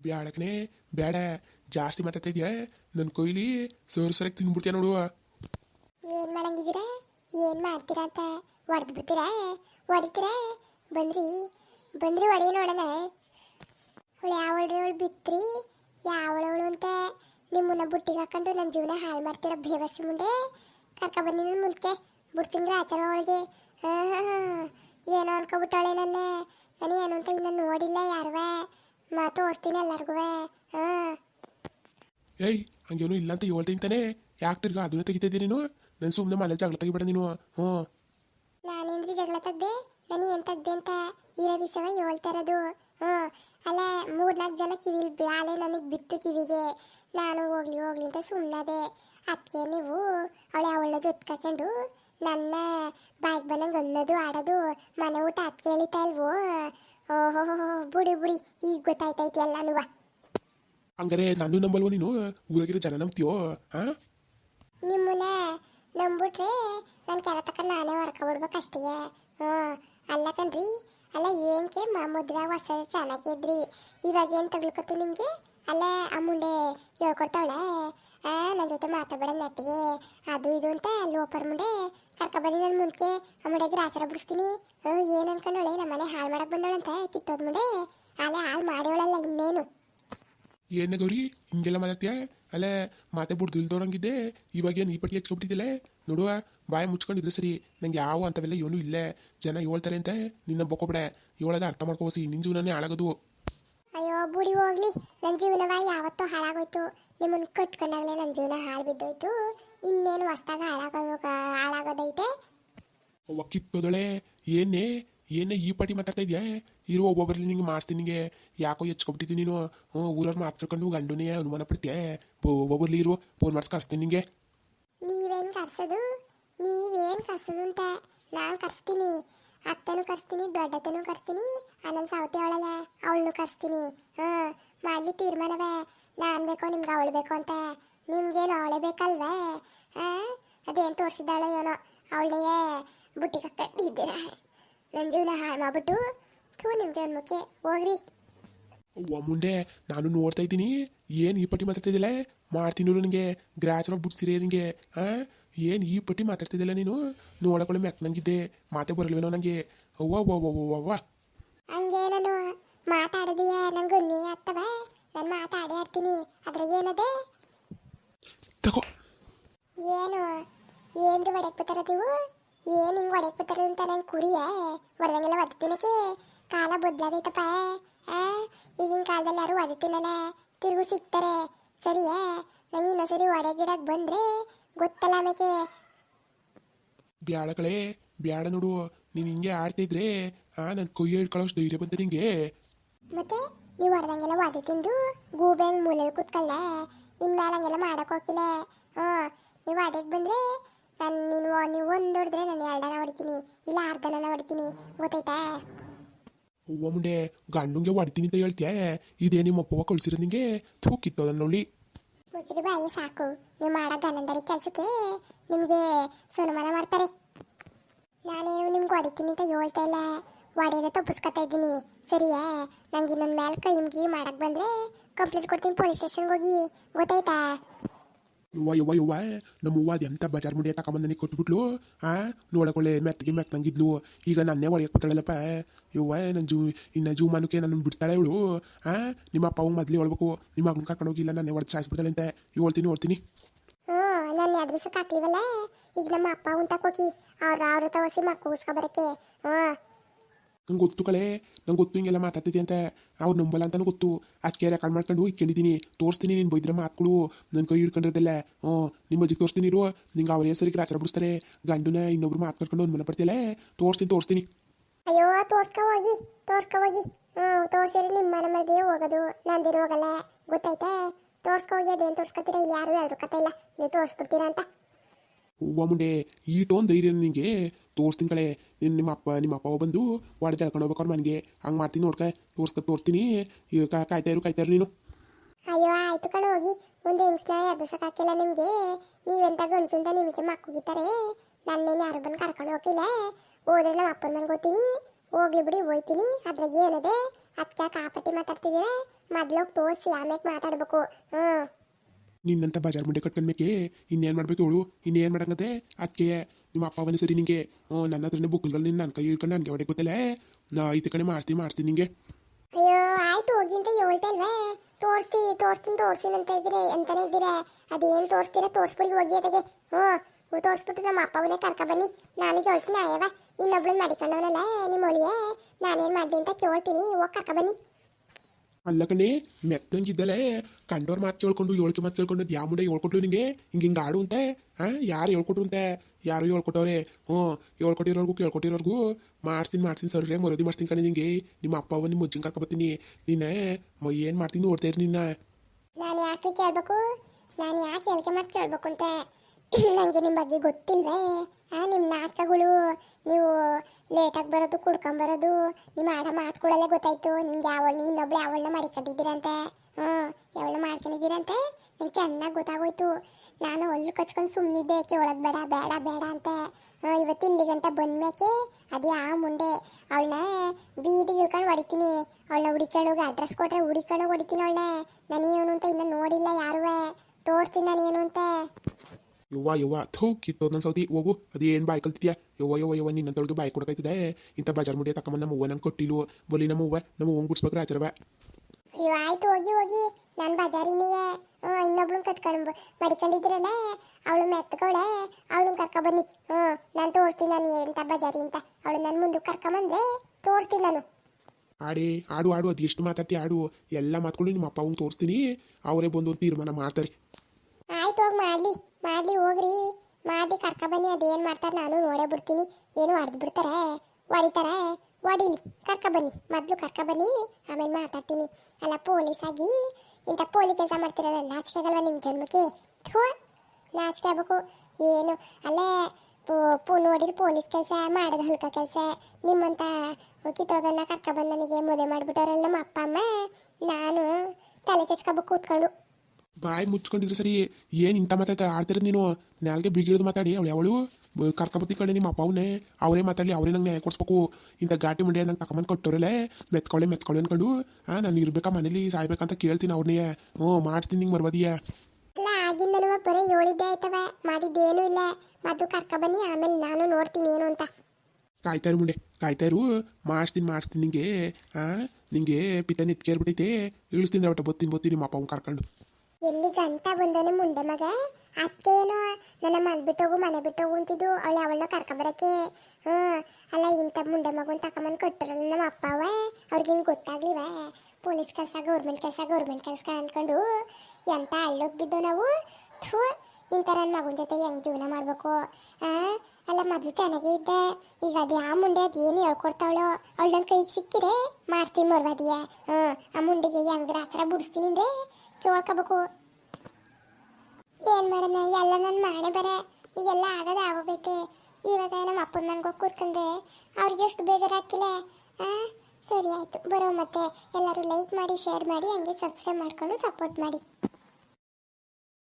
ಬ್ಯಾಡಕನೆ ಬೇಡ ಜಾಸ್ತಿ ಮಾತಾಡ್ತಿದ್ಯಾ? ನನ್ನ ಕೊಯ್ಲಿ ಸೋರ್ ಸರಕ್ ತಿಂದ್ಬಿಡ್ತೀಯ ನೋಡು ಏನ್ ಮಾಡಂಗಿದ್ದೀರಾ? ಏನ್ ಮಾಡ್ತೀರಾ ಅಂತ ಹೊಡೆದು ಬಿಡ್ತೀರಾ? ಹೊಡಿತೀರಾ ಬಂದ್ರಿ ಬಂದ್ರಿ ಹೊಡಿ ನೋಡೋಣ. ಅವಳು ಯಾವಳವಳು ಬಿತ್ರಿ? ಯಾವಳವಳು ಅಂತ ನಿಮ್ಮನ್ನ ಬುಟ್ಟಿಗೆ ಹಾಕೊಂಡು ನನ್ನ ಜೀವನ ಹಾಳು ಮಾಡ್ತೀರ ಬೇವಸಿ ಮುಂದೆ? ಕರ್ಕ ಬನ್ನಿ ನನ್ನ ಮುಂದಕ್ಕೆ ಬಿಡ್ತೀನಿ ಆಚಾರ ಅವಳಿಗೆ. ಏನೋ ಅನ್ಕೊಬಿಟ್ಟಾಳೆ ನನ್ನ. ನಾನು ಏನು ಅಂತ ಇನ್ನು ನೋಡಿಲ್ಲ ಯಾರುವೆ? ಮಾ ತೋರಿಸ್ತೀನಿ ಎಲ್ಲರಿಗೂ. ಹಾಂ. ಏಯ್ ಹಂಗೇನು ಇಲ್ಲ ಅಂತ ಹೇಳ್ತೀನಿ ತಾನೆ ಯಾಕೆ ತಿರ್ಗಾ ಅದನ್ನ ತೆಗಿತಿದ್ದೆ ನೀನು? ನಾನು ಸುಮ್ಮನೆ ಮನೆ ಜಗಳ ತೆಗಿಬೇಡ ನೀನು. ಹ್ಞೂ. ನಾನೇನ್ರಿ ಜಗಳ ತೆಗ್ದೆ ನಾನು ಏನ್ ತೆಗ್ದೆ ಅಂತ ಇರೋ ವಿಷಯ ಹೇಳ್ತಾ ಇರೋದು. ಹ್ಞೂ. ಅಲ್ಲ ಮೂರ್ನಾಲ್ಕು ಜನ ಕಿವಿಲಿ ಬ್ಯಾಲೆ ನನಗೆ ಬಿತ್ತು ಕಿವಿಗೆ. ನಾನು ಹೋಗ್ಲಿ ಹೋಗ್ಲಿ ಅಂತ ಸುಮ್ಮನದೆ ಅದಕ್ಕೆ ನೀವು ಅವಳೆ ಅವಳ ಜೊತ್ಕೊಂಡು ನನ್ನ ಬಾಯಿಗೆ ಬಂದಂಗೆ ಅನ್ನೋದು ಆಡೋದು ಮನೆ ಊಟ ಅದಕ್ಕೆ ಇಲ್ವೋ? ಓಹೋ ಬುಡಿ ಬುಡಿ. ಈಗ ಗೊತ್ತಾಯ್ತೈತಿ ಎಲ್ಲನೂ ಹಂಗಾರೆ ನಾನು ನಂಬಲ್ವ ನೀನು? ಊರಾಗಿರೋ ಜನ ನಂಬ್ತೀಯೋ? ಹಾ? ನಿಮ್ಮನ್ನ ನಂಬಿಟ್ರೆ ನನ್ನ ಕೆಲ ತಕ್ಕ ನಾನೇ ಹೊರ್ಕೊಬಿಡ್ಬೇಕಷ್ಟೇ ಹ್ಞೂ. ಅಲ್ಲ ಕಣ್ರಿ ಅಲ್ಲ ಏನಕ್ಕೆ ಮದುವೆ ಹೊಸ ಚೆನ್ನಾಗಿದ್ರಿ ಇವಾಗ ಏನು ತಗ್ಲಿಕತ್ತು ನಿಮಗೆ? ಅಲ್ಲ ಆ ಮುಂಡೆ ಹೇಳ್ಕೊಡ್ತಾವಳೆ. ನನ್ನ ಜೊತೆ ಮಾತಾಡಬೇಡ ನೆಟ್ಟಿಗೆ. ಅದು ಇದು ಅಂತ ಲೋಪರ್ ಮುಂಡೆ ಕರ್ಕೊಬಲಿ ನನ್ನ ಮುಂದಕ್ಕೆ ಆ ಮುಂಡೆಗೆ ರಾಸರ ಬಿಡಿಸ್ತೀನಿ. ಏನು ಅನ್ಕೊಂಡೋಳೆ ನಮ್ಮ ಮನೆ ಹಾಳು ಮಾಡಕ್ಕೆ ಬಂದವಳಂತ ಕಿತ್ತೋದ್ ಮುಂಡೆ ಅಲ್ಲೇ ಹಾಳು ಮಾಡೋಳಲ್ಲ ಇನ್ನೇನು. ಏನ ಗೌರಿ? ಹಿಂಗೆಲ್ಲ ಮಾತಾಡ್ತೀಯ ಅಲ್ಲೇ ಮಾತೆ ಬಿಡ್ದು ದಿಲ್ದೋರಂಗಿದ್ದೆ ಇವಾಗ ಏನು ಈ ಪಟ್ಟಿ ಹಚ್ಕೊಬಿಟ್ಟಿದ್ದಿಲ್ಲ ನೋಡುವ, ಬಾಯಿ ಮುಚ್ಕೊಂಡಿದ್ರೆ ಸರಿ. ನಂಗೆ ಯಾವ ಅಂತವೆಲ್ಲ ಏನೂ ಇಲ್ಲ. ಜನ ಹೇಳ್ತಾರೆ ಅಂತ ನಿನ್ನ ಬೊಕ್ಕೊಬಿಡ. ಹೇಳೋದ ಅರ್ಥ ಮಾಡ್ಕೋಸಿ ನಿನ್ನ ಜೀವನನೇ ಹಾಳಾಗೋದು. ಬುಡಿ ಹೋಗ್ಲಿ. ನನ್ನ ಜೀವನವ ಯಾವತ್ತೂ ಹಾಳಾಗೋಯ್ತು. ನಿಮ್ಮನ್ನು ಕಟ್ಕೊಂಡಾಗಲೇ ನನ್ನ ಜೀವನ ಹಾಳು ಬಿದ್ದೋಯ್ತು. ಇನ್ನೇನು ಹೊಸ್ದಾಗ ಹಾಳಾಗೋ ಹಾಳಾಗೋದೈತೆ? ಅವ್ವ ಕಿತ್ತೋದಳೆ. ಏನೇ? ಏನೇ ಈ ಪಟ್ಟಿ ಮಾತಾಡ್ತಾ ಇದೆಯಾ? ಇರೋ ಒಬ್ಬೊಬ್ಬರಲ್ಲಿ ನಿಂಗೆ ಮಾಡಿಸ್ತೀನಿ ನಿಂಗೆ. ಯಾಕೋ ಹೆಚ್ಕೊಬಿಟ್ಟಿದ್ದೀನಿ ನೀನು. ಹ್ಞೂ ಊರವ್ರು ಮಾತಾಡ್ಕೊಂಡು ಗಂಡುನೇ ಅನುಮಾನ ಪಡ್ತೀಯ? ಒಬ್ಬೊಬ್ಬರಲ್ಲಿ ಇರು. ಫೋನ್ ಮಾಡಿಸ್ ಕಳಿಸ್ತೀನಿ ನಿಂಗೆ. ನೀವೇನು ಕರ್ಸೋದು? ನೀವೇನು ಕರ್ಸೋದು ಅಂತ ನಾನು ಕರ್ಸ್ತೀನಿ. ಅತ್ತನೂ ಕರ್ಸ್ತೀನಿ, ದೊಡ್ಡತನೂ ಕರ್ಸ್ತೀನಿ ಆನಂದ್ ಸಾವತಿ ಅವಳಲ್ಲ, ಅವಳನ್ನು ಕರ್ಸ್ತೀನಿ. ಹಾಂ, ಮಾಡಲಿ ತೀರ್ಮಾನವೇ. ನಾನು ಬೇಕೋ ನಿಮ್ಗೆ ಅವಳು ಬೇಕು ಅಂತ. ನಿಮ್ಗೇನು ಅವಳೇ ಬೇಕಲ್ವೇ? ಅದೇನು ತೋರಿಸಿದ್ದಾಳೆ ಏನೋ. ಅವಳೇ ಬುಟ್ಟಿ ಕಟ್ಟಿದ್ದೀರಾ ನನ್ನ ಜೀವನ ಹಾಳು ಮಾಡ್ಬಿಟ್ಟು, ಥೂ ನಿಮ್ಮ ಜನ್ಮಕ್ಕೆ ಹೋಗ್ರಿ. ಮುಂದೆ ನಾನು ನೋಡ್ತಾ ಇದ್ದೀನಿ. ಏನು ಈ ಪಟ್ಟಿ ಮಾತಾಡ್ತಿದ್ದಿಲ್ಲ? ಮಾಡ್ತೀನಿ ನನಗೆ ಗ್ರಾಚರ ಬಿಡ್ಸಿರಿ ನಿನಗೆ ಹಾಂ? ಏನು ಈ ಪಟ್ಟಿ ಮಾತಾಡ್ತಿದ್ದಿಲ್ಲ ನೀನು? ನೋಡಕೊಳ್ಳಿ ಮ್ಯಾಕ್ ನಂಗಿದ್ದೆ? ಮಾತೆ ಬರಲ್ವೇನೋ ನನಗೆ ಅವ್ವ ಅವ್ವ ಅವ್ವ ಅವ್ವ ಹಂಗೆ ನಾನು ಮಾತಾಡಿದೀಯ? ನಂಗೆ ನೀ ಅತ್ತವ ನಾನು ಮಾತಾಡಿ ಆಡ್ತೀನಿ ಅದ್ರಾಗ ಏನದೆ? ತಗೋ. ಏನು? ಏನ್ರಿ ಒಡೆಕ್ ಬಿತ್ತಾರ ನೀವು? ಏನು ಹಿಂಗೆ ಒಡೆಕ್ ಬಿತ್ತಾರ ಅಂತ ನಂಗೆ ಕುರಿಯ? ಹೊಡೆದಂಗೆಲ್ಲ ಒದ್ತಿನಕ್ಕೆ ಕಾಲ ಬದಲಾಗೈತಪ್ಪ ಆ? ಈಗಿನ ಕಾಲದಲ್ಲಿ ಯಾರು ಒದತಿನಲ್ಲ ತಿರುಗು ಸಿಗ್ತಾರೆ. ಸರಿಯಾ? ನಂಗೆ ಇನ್ನೊಂದ್ಸರಿ ಒಡೆಗಿಡಕ್ಕೆ ಬಂದ್ರೆ ಗೊತ್ತಲ್ಲ ಆಮೇಲೆ ಬ್ಯಾಡಗಳೇ ಬ್ಯಾಡ ನೋಡು ನೀನು ಹಿಂಗೆ ಆಡ್ತಿದ್ರೆ ಆ ನನ್ ಕೈ ಹಿಡ್ಕೊಳ್ಳೋಷ್ಟು ಧೈರ್ಯ ಬಂತ ನಿಂಗೆ. ಮತ್ತೆ ನೀವು ಹೊಡೆದಂಗೆಲ್ಲ ವಾದಿ ತಿಂದು ಗೂಬೆ ಹಂಗೆ ಮೂಲೆಯಲ್ಲಿ ಇನ್ಮೇಲೆ ಹಂಗೆಲ್ಲ ಮಾಡಕ್ ಹೋಗಿಲ್ಲ ಹ್ಞೂ ನೀವು ಅಡೆಗೆ ಬಂದ್ರೆ ನಾನು ನೀನು ನೀವು ಒಂದು ಹೊಡೆದ್ರೆ ನಾನು ಎರಡನ ಹೊಡಿತೀನಿ ಇಲ್ಲ ಅರ್ಧನ ಹೊಡಿತೀನಿ ಗೊತ್ತಾಯ್ತಾ? ಹೂವ ಮುಂಡೆ ಗಂಡುಂಗೆ ಹೊಡಿತೀನಿ ಅಂತ ಹೇಳ್ತೀಯ? ಇದೇ ನಿಮ್ಮ ಅಪ್ಪವ ಕಳ್ಸಿರೋ ನಿಂಗೆ? ತೂಕಿತ್ತು ಅದನ್ನ ನೋಡಿ ಮುಚ್ಚಿರಿ ಬಾಯಿ ಸಾಕು. ನೀವು ಮಾಡೋ ಗನಂದರಿ ಕೆಲಸಕ್ಕೆ ನಿಮಗೆ ಸನ್ಮಾನ ಮಾಡ್ತಾರೆ. ನಾನೇನು ನಿಮ್ಗೆ ಹೊಡಿತೀನಿ ಅಂತ ಹೇಳ್ತಾ ಇಲ್ಲ. ಹೊಡೆಯೋದ ತಪ್ಪಿಸ್ಕೊತಾ ಇದ್ದೀನಿ. ಸರಿಯಾ? ನಂಗೆ ಇನ್ನೊಂದು ಮೇಲೆ ಕೈ ಮಾಡಕ್ಕೆ ಬಂದರೆ ಕಂಪ್ಲೇಂಟ್ ಕೊಡ್ತೀನಿ ಪೊಲೀಸ್ ಸ್ಟೇಷನ್ಗೆ ಹೋಗಿ. ಗೊತ್ತಾಯ್ತಾ? ಯವ್ವ ಯವ್ವ ಯವ್ವ ನಮ್ಮ ಅವ್ವ ಎಂತ ಬಜಾರ್ ಮುಂದೆ ತಗೊಂಬಂದು ನನಗೆ ಕೊಟ್ಬಿಟ್ಲು ಆ ನೋಡಕೊಳ್ಳೆ ಮೆತ್ತಗೆ ಮೆಕ್ ನಂಗಿದ್ಲು ಈಗ ನನ್ನೇ ಒಳಗೆ ಕೂತಾಳಲ್ಲಪ್ಪ ಯವ್ವ ನನ್ನ ಜೂ ಇನ್ನು ಜೂಮಾನಕ್ಕೆ ನನ್ನ ಬಿಡ್ತಾಳೆ ಇವಳು ಆ ನಿಮ್ಮ ಅಪ್ಪ ಅವ್ ಮೊದಲೇ ಹೇಳ್ಬೇಕು ನಿಮ್ಮ ಮಗನ ಕರ್ಕೊಂಡು ಹೋಗಿಲ್ಲ ನನ್ನೇ ಹೊಡೆದು ಸಾಯಿಸ್ಬಿಡ್ತಾಳೆ ಅಂತ ಹೇಳ್ತೀನಿ ಹೇಳ್ತೀನಿ ಹ್ಞೂ ನನ್ನ ಅದ್ರಸಕ್ಕೆ ಹಾಕ್ಲಿವಲ್ಲ ಈಗ ನಮ್ಮ ಅಪ್ಪ ಉಂಟಕ್ಕೆ ಹೋಗಿ ಅವ್ರ ಅವ್ರ ತವಸಿ ಮಕ್ಕ ಬರಕ್ಕೆ ಹ್ಞೂ ನಂಗೆ ಗೊತ್ತು ಕಳೆ. ನಂಗೆ ಗೊತ್ತು ಹಿಂಗೆಲ್ಲ ಮಾತಾಡ್ತಿದ್ದೆ ಅಂತ. ಅವ್ರು ನಂಬಲ್ಲ ಅಂತಲೂ ಗೊತ್ತು. ಅದಕ್ಕೆ ರೆಕಾರ್ಡ್ ಮಾಡ್ಕೊಂಡು ಇಟ್ಕೊಂಡಿದ್ದೀನಿ ತೋರಿಸ್ತೀನಿ ನೀನು ಬೈದ್ರೆ ಮಾತುಗಳು. ನನ್ನ ಕೈ ಹಿಡ್ಕೊಂಡಿರೋದಿಲ್ಲ. ಹ್ಞೂ ನಿಮ್ಮ ಅಜ್ಜಿಗೆ ತೋರಿಸ್ತೀನಿ ಇರು. ನಿಂಗೆ ಅವ್ರ ಹೆಸರಿಗೆ ಆಚಾರ ಬಿಡಿಸ್ತಾರೆ. ಗಂಡನ ಇನ್ನೊಬ್ರು ಮಾತಾಡ್ಕೊಂಡು ಒಂದು ಮನೆ ಪಡ್ತಿಲ್ಲ ತೋರಿಸ್ತೀನಿ ತೋರಿಸ್ತೀನಿ. ಅಯ್ಯೋ ತೋರ್ಸ್ಕೊ ಹೋಗಿ. ತೋರ್ಸ್ಕೊ ಹೋಗಿ. ಹ್ಞೂ ತೋರ್ಸಿದ್ರೆ ನಿಮ್ಮ ಮನೆ ಮಧ್ಯೆ ಹೋಗೋದು. ನಂದಿರು ಹೋಗಲ್ಲ. ಗೊತ್ತಾಯ್ತಾ? ತೋರ್ಸ್ಕೊ ಹೋಗಿ ಅದೇನು ತೋರ್ಸ್ಕೊತೀರ? ಇಲ್ಲಿ ಯಾರು ಯಾರು ಕತೆ ಇಲ್ಲ. ನೀವು ತೋರಿಸ್ಬಿಡ್ತೀರಾ ಅಂತ. ಹೂವ ಮುಂಡೆ ಟೋನ್ ಧೈರ್ಯ ನಿನಗೆ ತೋರಿಸ್ತೀನಿ ಕಳೆ ನಿನ್ನ ನಿಮ್ಮ ಅಪ್ಪ ನಿಮ್ಮ ಅಪ್ಪ ಬಂದು ವಾಡ ಜಳ್ಕೊಂಡು ಹೋಗ್ಬೇಕು ಅವ್ರ ಮನೆಗೆ. ಹಂಗೆ ಮಾಡ್ತೀನಿ ನೋಡ್ಕ. ತೋರ್ಸ್ಕ ತೋರ್ತೀನಿ ಈಗ ಕಾಯ್ತಾ ಇರು ಕಾಯ್ತಾ ಇರು ನೀನು. ಅಯ್ಯೋ ಆಯ್ತು ಕಣ ಹೋಗಿ. ಮುಂದೆ ಹೆಂಗ್ಸ್ನ ಎದುರ್ಸಕ್ ಹಾಕಿಲ್ಲ ನಿಮ್ಗೆ. ನೀವೆಂತ ಗಂಡಸು ಅಂತ ನಿಮಗೆ ಮಕ್ಕಿತಾರೆ ನನ್ನೇನು ಯಾರು ಬಂದು ಕರ್ಕೊಂಡು ಹೋಗಿಲ್ಲ ಹೋದ್ರೆ ನಮ್ಮ ಅಪ್ಪನ ಮನೆಗೆ ಹೋಗ್ತೀನಿ. ಹೋಗ್ಲಿ ಬಿಡಿ ಹೋಯ್ತೀನಿ. ಅದ್ರಾಗ ಏನದೆ? ಅದಕ್ಕೆ ಕಾಪಟ್ಟಿ ಮಾತಾಡ್ತಿದ್ದೀರ ಮೊದ್ಲೋಗಿ ತೋರಿಸಿ ಆಮೇಲೆ ಮಾತಾಡ್ಬೇಕು. ಹ್ಞೂ. ನಿನ್ನಂತ ಬಜಾರ್ ಮುಂಡೆ ಕಟ್ಕೊಂಡ್ಮೇಕೆ ಇನ್ನೇನು ಮಾಡ್ಬೇಕು ಹೇಳು. ಇನ್ನೇನು ಮಾಡಂಗದೆ? ಅದಕ್ಕೆ ನಿಮ್ಮ ಅಪ್ಪ ಬಂದು ಸರಿ ನಿಂಗೆ? ನನ್ನ ಹತ್ರನೇ ಬುಕ್ಗಳು ನಿನ್ನ ನನ್ನ ಕೈ ಹಿಡ್ಕೊಂಡು ನನಗೆ ಹೊಡೆ ಗೊತ್ತಲ್ಲ ನಾ ಐದು ಕಡೆ ಮಾಡ್ತೀನಿ ಮಾಡ್ತೀನಿ ನಿಂಗೆ. ಅಯ್ಯೋ ಆಯ್ತು ಹೋಗಿ ಅಂತ ಹೇಳ್ತಲ್ವೇ ತೋರಿಸ್ತಿ ತೋರಿಸ್ತೀನಿ ತೋರಿಸ್ತೀನಿ ಅಂತ ಇದ್ರೆ ಅಂತಾನೆ ಇದ್ದೀರಾ? ಅದೇನು ತೋರಿಸ್ತೀರಾ ತೋರಿಸ್ಬಿಡಿ ಹೋಗಿ ಅದಕ್ಕೆ ಹ್ಞೂ ತೋರಿಸ್ಬಿಟ್ಟು ನಮ್ಮ ಅಪ್ಪವನ್ನೇ ಕರ್ಕ ಬನ್ನಿ. ನಾನು ಕೇಳ್ತೀನಿ ಅಯ್ಯವ ಇನ್ನೊಬ್ಳು ಮಾಡಿಕೊಂಡವನಲ್ಲ ನಿಮ್ಮ ಒಳಿಯೇ ನಾನೇನು ಮಾಡಲಿ ಅಂತ ಕೇಳ್ತೀನಿ ಹೋಗಿ ಕರ್ಕ ಬನ್ನಿ. ಅಲ್ಲ ಕಣೆ ಮೆತ್ತಂಗಿದ್ದಲೇ. ಕಂಡೋರ್ ಮಾತು ಕೇಳ್ಕೊಂಡು ಏಳ್ಕೆ ಮಾತು ಕೇಳ್ಕೊಂಡು ಯಾವ ಮುಂಡೆ ಹೇಳ್ಕೊಟ್ಲು ನಿಂಗೆ? ಹಿಂಗೆ ಹಿಂಗೆ ಆಡು ಅಂತೆ ಹಾಂ? ಯಾರು ಹೇಳ್ಕೊಟ್ರು ಅಂತೆ? ಯಾರು ಹೇಳ್ಕೊಟ್ಟವ್ರೆ ಹ್ಞೂ ಹೇಳ್ಕೊಟ್ಟಿರೋರ್ಗು ಕೇಳ್ಕೊಟ್ಟಿರೋರ್ಗು ಮಾಡ್ತೀನಿ ಮಾಡ್ತೀನಿ ಸರ್ರೆ ಮರದಿ ಮಾಡ್ತೀನಿ ಕಣೆ ನಿಂಗೆ. ನಿಮ್ಮ ಅಪ್ಪ ಅವ್ವ ನಿಮ್ಮ ಅಜ್ಜಂಗೆ ಕರ್ಕೊಬತ್ತೀನಿ ನೀನೆ, ಮ, ಏನು ಮಾಡ್ತೀನಿ ನೋಡ್ತಾ ನಿನ್ನ ನಾನು. ಯಾಕೆ ಕೇಳಬೇಕು ನಾನು ಯಾಕೆ ಹೇಳಿಕೆ ಮತ್ತೆ ಕೇಳಬೇಕು ಅಂತ? ನನಗೆ ನಿಮ್ಮ ಬಗ್ಗೆ ಗೊತ್ತಿಲ್ವೇ? ಆ ನಿಮ್ಮ ನಾಟಕಗಳು ಲೇಟಾಗಿ ಬರೋದು ಕುಡ್ಕೊಂಬರೋದು ನಿಮ್ಮ ಆಡ ಮಾತುಗಳಲ್ಲೇ ಗೊತ್ತಾಯ್ತು. ನಿಮ್ಗೆ ಯಾವಳನ್ನ, ಇನ್ನೊಬ್ಳು ಯಾವಳನ್ನ ಮಾಡಿಕೊಂಡಿದ್ದೀರಂತೆ ಹ್ಞೂ, ಯಾವಳನ್ನ ಮಾಡ್ಕೊಂಡಿದ್ದೀರಂತೆ? ನಂಗೆ ಚೆನ್ನಾಗಿ ಗೊತ್ತಾಗೋಯ್ತು. ನಾನು ಒಳ್ಳೆ ಕಚ್ಕೊಂಡು ಸುಮ್ಮನಿದ್ದೆ ಕೇಳೋದು ಬೇಡ ಬೇಡ ಬೇಡ ಅಂತ. ಇವತ್ತು ಇಲ್ಲಿ ಗಂಟ ಬಂದ್ಮೇಕೆ ಅದು ಆ ಮುಂಡೆ. ಅವಳನ್ನ ಬೀದಿಗೆ ಇಳ್ಕೊಂಡು ಹೊಡಿತೀನಿ. ಅವಳನ್ನ ಹುಡಿಕೊಂಡು ಹೋಗಿ ಅಡ್ರೆಸ್ ಕೊಟ್ರೆ ಹುಡಿಕೊಂಡು ಹೊಡಿತೀನಿ ಅವಳನ್ನ. ನಾನು ಏನು ಅಂತ ಇನ್ನೂ ನೋಡಿಲ್ಲ ಯಾರುವೆ. ತೋರಿಸ್ತೀನಿ ನಾನು ಅಂತ. ಯವ್ವ ಯವ್ವ ಥೂ ಕಿತ್ತೋದ್ ನನ್ನ ಸೌತಿ ಹೋಗು ಅದೇನು ಬಾಯ್ ಕಲ್ತಿದ್ಯಾ? ಯವ್ವ ಯವ್ವ ಯವ್ವ ನಿನ್ನಂತೊಳಗೆ ಬಾಯಿ ಕೊಡಕೈತಿದೆ ಇಂಥ ಬಜಾರ್ ಮುಡಿಯ ತಕ್ಕಮ್ಮ ನಮ್ಮ ನಂಗೆ ಕೊಟ್ಟಿಲು ಬೋಲಿ ನಮ್ಮ ಅವ್ವ ನಮ್ಮ ಅವ್ವಂಗೆ ಬಿಡ್ಸ್ಬೇಕ್ರೆ ಆಚರವ. ಅಯ್ಯೋ ಆಯ್ತು ಹೋಗಿ ಹೋಗಿ. ನಾನು ಬಜಾರಿನಿಯೇ ಹ್ಞೂ ಇನ್ನೊಬ್ಳನ್ನ ಕಟ್ಕೊಂಡು ಮಡಿಕೊಂಡಿದ್ರಲ್ಲ ಅವಳು ಮೆತ್ಕೊಳೆ ಅವಳನ್ನ ಕರ್ಕೊ ಬನ್ನಿ. ಹ್ಞೂ ನಾನು ತೋರಿಸ್ತೀನಿ ನಾನು ಎಂತ ಬಜಾರಿ ಅಂತ. ಅವಳು ನನ್ನ ಮುಂದೆ ಕರ್ಕೊಂಬಂದ್ರೆ ತೋರಿಸ್ತೀನಿ ನಾನು. ಆಡಿ ಆಡು ಆಡು ಅದು ಎಷ್ಟು ಮಾತಾಡ್ತಿ ಆಡು. ಎಲ್ಲ ಮಾತ್ಕೊಂಡು ನಿಮ್ಮ ಅಪ್ಪ ಅವ್ನು ತೋರಿಸ್ತೀನಿ. ಅವರೇ ಬಂದು ಒಂದು ತೀರ್ಮಾನ ಮಾಡ್ತಾರೆ. ಮಾಡಲಿ ಮಾಡಲಿ ಹೋಗ್ರಿ. ಮಾಡಿ ಕರ್ಕ ಬನ್ನಿ ಅದೇನು ಮಾಡ್ತಾರೆ ನಾನು ನೋಡೇ ಬಿಡ್ತೀನಿ. ಏನು ಹೊಡೆದು ಬಿಡ್ತಾರೆ, ಹೊಡಿತಾರೆ. ಹೊಡಿಲಿ, ಕರ್ಕ ಬನ್ನಿ. ಮೊದಲು ಕರ್ಕ ಬನ್ನಿ, ಆಮೇಲೆ ಮಾತಾಡ್ತೀನಿ. ಅಲ್ಲ ಪೊಲೀಸ್ ಆಗಿ ಇಂಥ ಪೊಲೀಸ್ ಕೆಲಸ ಮಾಡ್ತಿರಲ್ಲ ನಾಚಿಕೆಗಲ್ವ ನಿಮ್ಮ ಜನ್ಮಕ್ಕೆ? ಥೂ, ನಾಚಿಕೆ ಆಗ್ಬೇಕು. ಏನು, ಅಲ್ಲೇ ಪೂ ನೋಡಿದ್ರೆ ಪೊಲೀಸ್ ಕೆಲಸ, ಮಾಡೋದು ಹಲ್ಕ ಕೆಲಸ. ನಿಮ್ಮಂತ ಕಿತ್ತೋದನ್ನ ಕರ್ಕ ಬಂದು ನನಗೆ ಮದುವೆ ಮಾಡಿಬಿಟ್ಟವ್ರಲ್ಲ ನಮ್ಮ ಅಪ್ಪ, ಅಮ್ಮ. ನಾನು ತಲೆ ಚಚ್ಕೋಬೇಕು ಕೂತ್ಕೊಂಡು. ಬಾಯಿ ಮುಚ್ಕೊಂಡಿದ್ರೆ ಸರಿ ಏನು ಇಂಥ ಮಾತಾಡ್ತಾ ಆಡ್ತಿರೋದು ನೀನು? ನಾಲ್ಗೆ ಬಿಗಿಡಿದು ಮಾತಾಡಿ. ಅವಳು ಅವಳು ಕರ್ಕಬತ್ತಿ ಕಡೆ ನಿಮ್ಮ ಅಪ್ಪ ಅವನೇ ಅವರೇ ಮಾತಾಡಲಿ ಅವರೇ ನಂಗೆ ನ್ಯಾಯ ಕೊಡಿಸ್ಬೇಕು. ಇಂಥ ಘಾಟಿ ಮುಂಡೆ ನಂಗೆ ತಗೊಂಬಂದು ಕೊಟ್ಟವ್ರಲ್ಲೇ. ಮೆತ್ಕೊಳ್ಳೆ ಮೆತ್ಕೊಳ್ಳೆ ಅನ್ಕೊಂಡು ಹಾಂ ನಾನು ಇರ್ಬೇಕಾ ಮನೇಲಿ? ಸಾಯ್ಬೇಕಂತ ಕೇಳ್ತೀನಿ ಅವ್ರನ್ನೇ ಹ್ಞೂ ಮಾಡ್ತೀನಿ ನಿಂಗೆ ಬರ್ಬೋದಿಯಾ ಇಲ್ಲ ಆಗಿಂದನೂ ಬರೀ ಹೇಳಿದ್ದೆ ಆಯ್ತವ. ಮಾಡಿದ್ದೇನೂ ಇಲ್ಲ. ಮದ್ದು ಕರ್ಕ ಬನ್ನಿ ಆಮೇಲೆ ನಾನು ನೋಡ್ತೀನಿ ಏನು ಅಂತ. ಕಾಯ್ತಾ ಇರು ಮುಂಡೆ ಕಾಯ್ತಾರು ಮಾಡಿಸ್ತೀನಿ ಮಾಡಿಸ್ತೀನಿ ನಿಂಗೆ. ಹಾಂ ನಿಂಗೆ ಪಿತ ನೆತ್ಕೇರ್ಬಿಟ್ಟೈತೆ. ಇಳಿಸ್ತೀನಿ ಒಟ್ಟು ಬತ್ತೀನಿ ಬತ್ತೀನಿ ನಿಮ್ಮ ಅಪ್ಪ ಕರ್ಕೊಂಡು. ಎಲ್ಲಿ ಗಂಟ ಬಂದವನೇ ಮುಂಡೆ ಮಗ? ಅಕ್ಕೇನು ನನ್ನ ಮನೆ ಬಿಟ್ಟೋಗು ಮನೆ ಬಿಟ್ಟೋಗು ಅಂತಿದ್ದು. ಅವಳು ಅವಳನ್ನ ಕರ್ಕೊಂಬರಕ್ಕೆ ಹ್ಞೂ. ಅಲ್ಲ, ಇಂಥ ಮುಂಡೆ ಮಗುನ್ ತಕೊಂಬಂದು ಕೊಟ್ಟರಲ್ಲ ನಮ್ಮ ಅಪ್ಪವ ಹಿಂಗೆ ಗೊತ್ತಾಗ್ಲಿವ ಪೊಲೀಸ್ ಕೆಲಸ, ಗೌರ್ಮೆಂಟ್ ಕೆಲಸ ಗೌರ್ಮೆಂಟ್ ಕೆಲಸ ಅಂದ್ಕೊಂಡು ಎಂತ ಹಳ್ಳೋಗಿ ಬಿದ್ದು ನಾವು? ಥೂ ಇಂಥ ನನ್ನ ಮಗನ ಜೊತೆ ಹೆಂಗೆ ಜೀವನ ಮಾಡಬೇಕು? ಅಲ್ಲ, ಮೊದಲು ಚೆನ್ನಾಗೇ ಇದ್ದೆ. ಈಗ ಅದು ಯಾವ ಮುಂಡೆ ಅದು ಏನು ಹೇಳ್ಕೊಡ್ತಾವಳು ಅವಳು ನನ್ನ ಕೈಗೆ ಸಿಕ್ಕಿರೆ ಮಾಡ್ತೀನಿ ಮರ್ವಾದಿಯ? ಹ್ಞೂ. ಆ ಮುಂಡೆಗೆ ಹೆಂಗ್ರೆ ಆ ಥರ ಬಿಡಿಸ್ತೀನಿ ಅಂದರೆ? ಕೇಳ್ಕೋಬೇಕು. ಏನು ಮಾಡೋಣ, ಎಲ್ಲ ನಾನು ಮಾಡೇ ಬರ. ಈಗೆಲ್ಲ ಆಗದ ಆಗೋಗೈತೆ. ಇವಾಗ ನಮ್ಮ ಅಪ್ಪನ ಮನೆಗೆ ಕೂತ್ಕೊಂಡ್ರೆ ಅವ್ರಿಗೆ ಎಷ್ಟು ಬೇಜಾರಾಕಿಲ್ಲ ಸರಿ ಆಯಿತು, ಬರೋ ಮತ್ತೆ. ಎಲ್ಲರೂ ಲೈಕ್ ಮಾಡಿ ಶೇರ್ ಮಾಡಿ, ಹಂಗೆ ಸಬ್ಸ್ಕ್ರೈಬ್ ಮಾಡ್ಕೊಂಡು ಸಪೋರ್ಟ್ ಮಾಡಿ.